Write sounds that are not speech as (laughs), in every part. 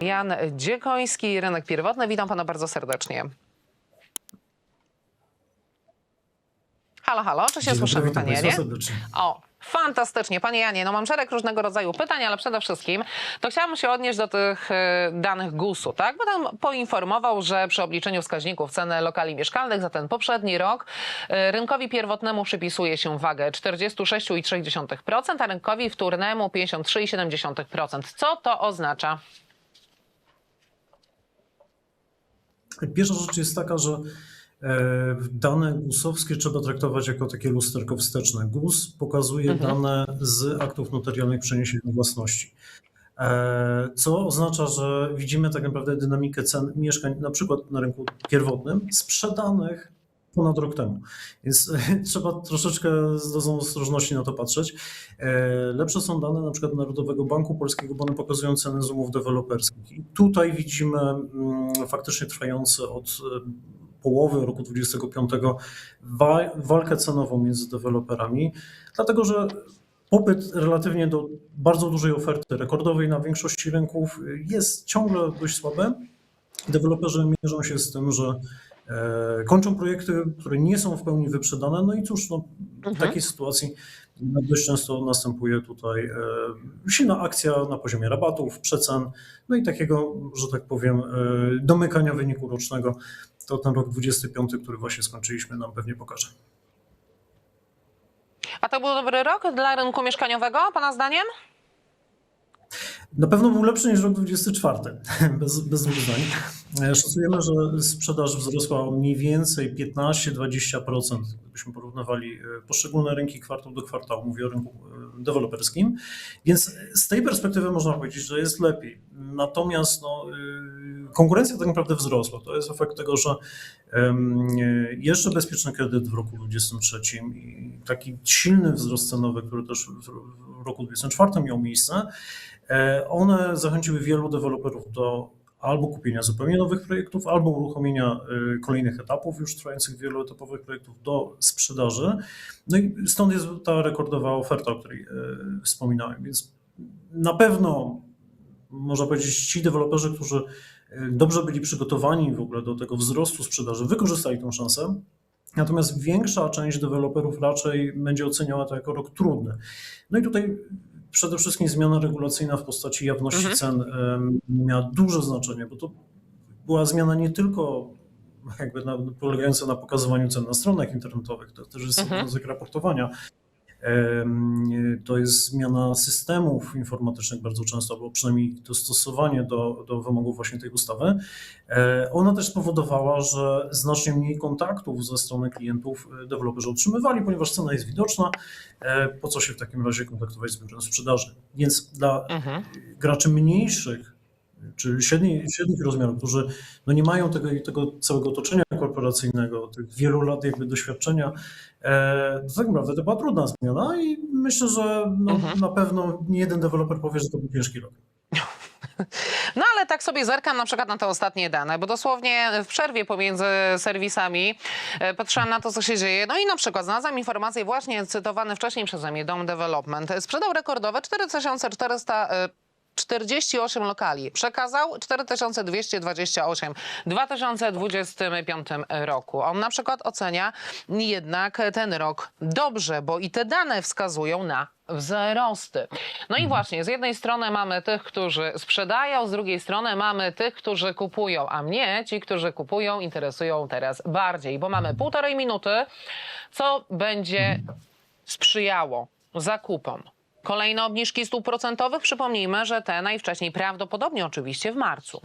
Jan Dziekoński, rynek pierwotny. Witam pana bardzo serdecznie. Halo, halo, czy się Dzień słyszymy, panie Janie? serdecznie. O, fantastycznie. Panie Janie, no mam szereg różnego rodzaju pytań, ale przede wszystkim to chciałam się odnieść do tych e, danych GUS-u, tak? Bo tam poinformował, że przy obliczeniu wskaźników ceny lokali mieszkalnych za ten poprzedni rok e, rynkowi pierwotnemu przypisuje się wagę 46,3%, a rynkowi wtórnemu 53,7%. Co to oznacza? Pierwsza rzecz jest taka, że e, dane GUS-owskie trzeba traktować jako takie lusterko wsteczne. GUS pokazuje Mhm. dane z aktów notarialnych przeniesienia własności. E, Co oznacza, że widzimy tak naprawdę dynamikę cen mieszkań, na przykład na rynku pierwotnym, sprzedanych ponad rok temu. Więc (laughs) trzeba troszeczkę z dozą ostrożności na to patrzeć. E, Lepsze są dane na przykład Narodowego Banku Polskiego, bo one pokazują ceny z umów deweloperskich. I tutaj widzimy mm, faktycznie trwające od e, połowy roku 2025 wa- walkę cenową między deweloperami, dlatego że popyt relatywnie do bardzo dużej oferty rekordowej na większości rynków jest ciągle dość słaby. Deweloperzy mierzą się z tym, że kończą projekty, które nie są w pełni wyprzedane. No i cóż, no, w Mhm. takiej sytuacji dość często następuje tutaj e, silna akcja na poziomie rabatów, przecen, no i takiego, że tak powiem, e, domykania wyniku rocznego. To ten rok 25, który właśnie skończyliśmy, nam pewnie pokaże. A to był dobry rok dla rynku mieszkaniowego, pana zdaniem? Na pewno był lepszy niż rok 24, (laughs) bez, bez. E, Szacujemy, że sprzedaż wzrosła o mniej więcej 15-20%, gdybyśmy porównywali e, poszczególne rynki kwartał do kwartału, mówię o rynku e, deweloperskim, więc z tej perspektywy można powiedzieć, że jest lepiej. Natomiast no, e, konkurencja tak naprawdę wzrosła. To jest efekt tego, że e, jeszcze bezpieczny kredyt w roku 2023 i taki silny wzrost cenowy, który też w roku 2024 miał miejsce, E, One zachęciły wielu deweloperów do albo kupienia zupełnie nowych projektów, albo uruchomienia e, kolejnych etapów już trwających wieloetapowych projektów do sprzedaży. No i stąd jest ta rekordowa oferta, o której e, wspominałem. Więc na pewno można powiedzieć, ci deweloperzy, którzy e, dobrze byli przygotowani w ogóle do tego wzrostu sprzedaży, wykorzystali tę szansę. Natomiast większa część deweloperów raczej będzie oceniała to jako rok trudny. No i tutaj przede wszystkim zmiana regulacyjna w postaci jawności Mhm. cen miała duże znaczenie, bo to była zmiana nie tylko jakby na, polegająca na pokazywaniu cen na stronach internetowych, to też jest Mhm. obowiązek raportowania. To jest zmiana systemów informatycznych bardzo często, albo przynajmniej dostosowanie do, do wymogów właśnie tej ustawy. E, Ona też spowodowała, że znacznie mniej kontaktów ze strony klientów e, deweloperzy otrzymywali, ponieważ cena jest widoczna. E, Po co się w takim razie kontaktować z biurem sprzedaży? Więc dla Mhm. graczy mniejszych, czy średniej, średnich rozmiarów, którzy no nie mają tego, tego całego otoczenia korporacyjnego, tych wielu lat jakby doświadczenia, e, to tak naprawdę to była trudna zmiana i myślę, że no, Mhm. na pewno nie jeden deweloper powie, że to był ciężki rok. No ale tak sobie zerkam na przykład na te ostatnie dane, bo dosłownie w przerwie pomiędzy serwisami e, patrzyłam na to, co się dzieje. No i na przykład znalazłam informację właśnie cytowany wcześniej przeze mnie Dom Development. Sprzedał rekordowe 4400 e, 48 lokali. Przekazał 4228 w 2025 roku. On na przykład ocenia jednak ten rok dobrze, bo i te dane wskazują na wzrosty. No i właśnie, z jednej strony mamy tych, którzy sprzedają, z drugiej strony mamy tych, którzy kupują, a mnie ci, którzy kupują, interesują teraz bardziej, bo mamy półtorej minuty, co będzie sprzyjało zakupom. Kolejne obniżki stóp procentowych. Przypomnijmy, że te najwcześniej prawdopodobnie oczywiście w marcu.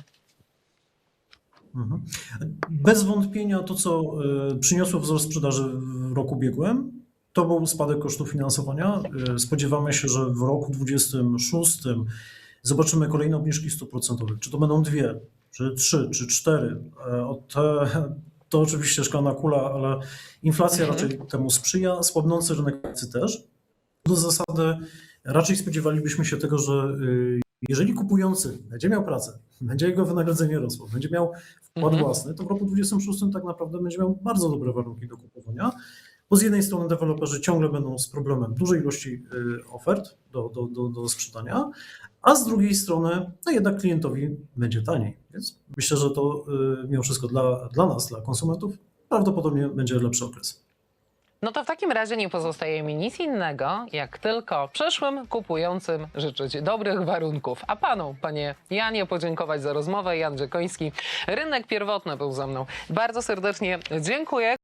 Mhm. Bez wątpienia to, co e, przyniosło wzrost sprzedaży w roku ubiegłym, to był spadek kosztów finansowania. E, Spodziewamy się, że w roku 2026 zobaczymy kolejne obniżki stóp procentowych. Czy to będą dwie, czy trzy, czy cztery. Te, to oczywiście szklana kula, ale inflacja Mhm. raczej temu sprzyja, słabnący rynek pracy też. Do zasady raczej spodziewalibyśmy się tego, że y, jeżeli kupujący będzie miał pracę, będzie jego wynagrodzenie rosło, będzie miał wkład Mhm. własny, to w roku 2026 tak naprawdę będzie miał bardzo dobre warunki do kupowania, Bo z jednej strony deweloperzy ciągle będą z problemem dużej ilości y, ofert do, do, do, do sprzedania, a z drugiej strony no jednak klientowi będzie taniej. Więc myślę, że to y, mimo wszystko dla, dla nas, dla konsumentów, prawdopodobnie będzie lepszy okres. No to w takim razie nie pozostaje mi nic innego, jak tylko przyszłym kupującym życzyć dobrych warunków. A panu, panie Janie, podziękować za rozmowę. Jan Dziekoński, Rynek Pierwotny był ze mną. Bardzo serdecznie dziękuję.